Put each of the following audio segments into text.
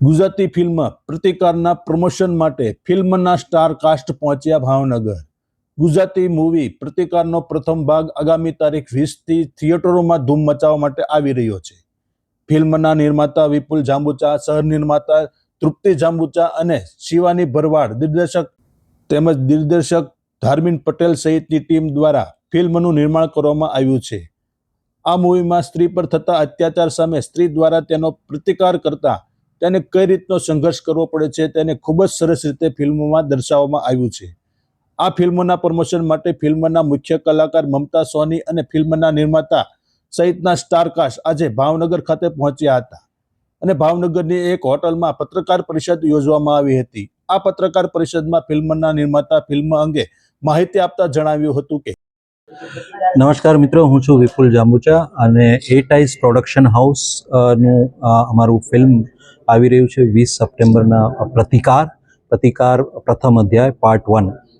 Gujarati film પ્રતિકારના promotion માટે ફિલ્મના star cast પહોંચ્યા ભાવનગર. ગુજરાતી મૂવી પ્રતિકારનો પ્રથમ ભાગ આગામી તારીખ વીસથી થિયેટરોમાં ધૂમ મચાવવા માટે આવી રહ્યો છે. ફિલ્મના નિર્માતા વિપુલ જાંબુચા સહનિર્માતા તૃપ્તિ જાંબુચા અને શિવાની ભરવાડ દિગ્દર્શક તેમજ દિગ્દર્શક ધાર્મિન પટેલ સહિતની ટીમ દ્વારા ફિલ્મનું નિર્માણ કરવામાં આવ્યું છે. આ મૂવીમાં સ્ત્રી પર થતા અત્યાચાર સામે સ્ત્રી દ્વારા તેનો પ્રતિકાર કરતા તેને કઈ રીતનો સંઘર્ષ કરવો પડે છે તેને ખૂબ જ સરસ રીતે ફિલ્મમાં દર્શાવવામાં આવ્યું છે. આ ફિલ્મના પ્રમોશન માટે ફિલ્મના મુખ્ય કલાકાર મમતા સોની અને ફિલ્મના નિર્માતા સહિતના સ્ટારકાસ્ટ આજે ભાવનગર ખાતે પહોંચ્યા હતા. અને ભાવનગરની એક હોટલમાં પત્રકાર પરિષદ યોજવામાં આવી હતી. આ પત્રકાર પરિષદમાં ફિલ્મના નિર્માતા ફિલ્મ અંગે માહિતી આપતા જણાવ્યું હતું કે નમસ્કાર મિત્રો, હું છું વિપુલ જાંબુચા અને એટ આઈઝ પ્રોડક્શન હાઉસનું અમારું ફિલ્મ આવી રહ્યું છે વીસ સપ્ટેમ્બરના પ્રતિકાર. પ્રતિકાર પ્રથમ અધ્યાય પાર્ટ વન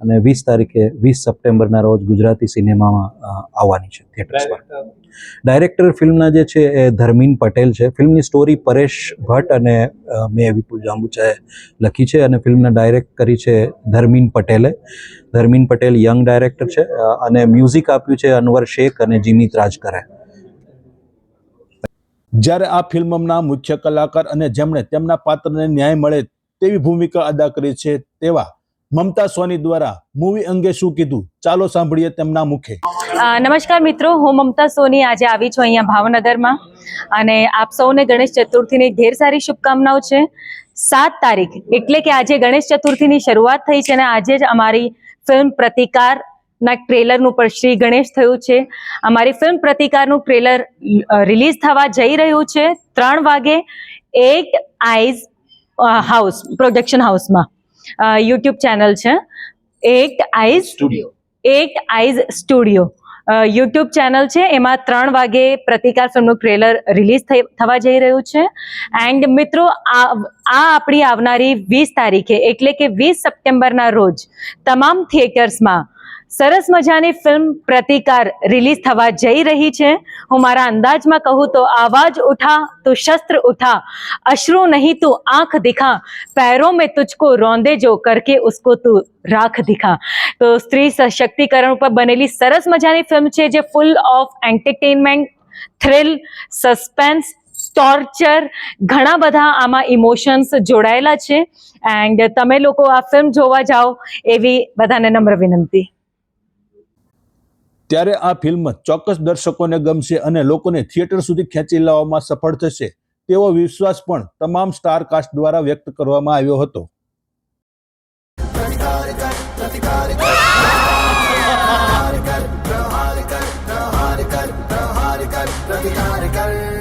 અને વીસ તારીખે વીસ સપ્ટેમ્બરના રોજ ગુજરાતી સિનેમામાં આવવાની છે થિયેટર્સમાં ડાયરેક્ટર ફિલ્મના જે છે એ ધર્મીન પટેલ છે. ફિલ્મની સ્ટોરી પરેશ ભટ્ટ અને મેં વિપુલ જાંબુચાએ લખી છે અને ફિલ્મને ડાયરેક્ટ કરી છે ધર્મીન પટેલે. ધર્મીન પટેલ યંગ ડાયરેક્ટર છે અને મ્યુઝિક આપ્યું છે અનવર શેખ અને જીમિત રાજકરે. જ્યારે આ ફિલ્મના મુખ્ય કલાકાર અને જેમણે તેમના પાત્રને ન્યાય મળે તેવી ભૂમિકા અદા કરી છે તેવા મમતા સોની દ્વારા મૂવી અંગે શું કીધું? ચાલો સાંભળીએ તેમના મુખે. નમસ્કાર મિત્રો, હું મમતા સોની આજે આવી છું અહીંયા ભાવનગરમાં. અને આપ સૌને ગણેશ ચતુર્થીની ઢેર સારી શુભકામનાઓ છે. સાત તારીખ, એટલે કે આજે ગણેશ ચતુર્થીની શરૂઆત થઈ છે અને આજે જ અમારી ફિલ્મ પ્રતિકાર ના ટ્રેલરનું પણ શ્રી ગણેશ થયું છે. અમારી ફિલ્મ પ્રતિકારનું ટ્રેલર રિલીઝ થવા જઈ રહ્યું છે ત્રણ વાગે, એટ આઈઝ હાઉસ, પ્રોડક્શન હાઉસમાં. યુટ્યુબ ચેનલ છે. Eight eyes studio eight eyes studio YouTube channel છે. એમાં ત્રણ વાગે પ્રતિકાર ફિલ્મનું ટ્રેલર રિલીઝ થવા જઈ રહ્યું છે. એન્ડ મિત્રો આ આ આપણી આવનારી વીસ તારીખે એટલે કે વીસ સપ્ટેમ્બરના રોજ તમામ થિયેટર્સમાં સરસ મજાની ફિલ્મ પ્રતિકાર રિલીઝ થવા જઈ રહી છે હું મારા અંદાજમાં કહું તો આવાજ ઉઠા તો શસ્ત્ર ઉઠા અશ્રુ નહીં તું આંખ દિખા पैरों में तुझको रोंदे जो करके उसको તું રાખ દિખા તો સ્ત્રી સશક્તિકરણ ઉપર બનેલી સરસ મજાની ફિલ્મ છે જે full of entertainment thrill suspense torture ઘણા બધા આમાં ઇમોશન્સ જોડાયેલા છે એન્ડ તમે લોકો આ ફિલ્મ જોવા જાઓ એવી બધાને નમ્ર વિનંતી ત્યારે આ ફિલ્મ ચોક્કસ દર્શકોને ગમશે અને લોકોને થિયેટર સુધી ખેંચી લાવવામાં સફળ થશે તેવો વિશ્વાસ પણ તમામ સ્ટાર કાસ્ટ દ્વારા વ્યક્ત કરવામાં આવ્યો હતો પ્રહાર કર પ્રહાર કર પ્રહાર કર પ્રહાર કર પ્રતિકાર કર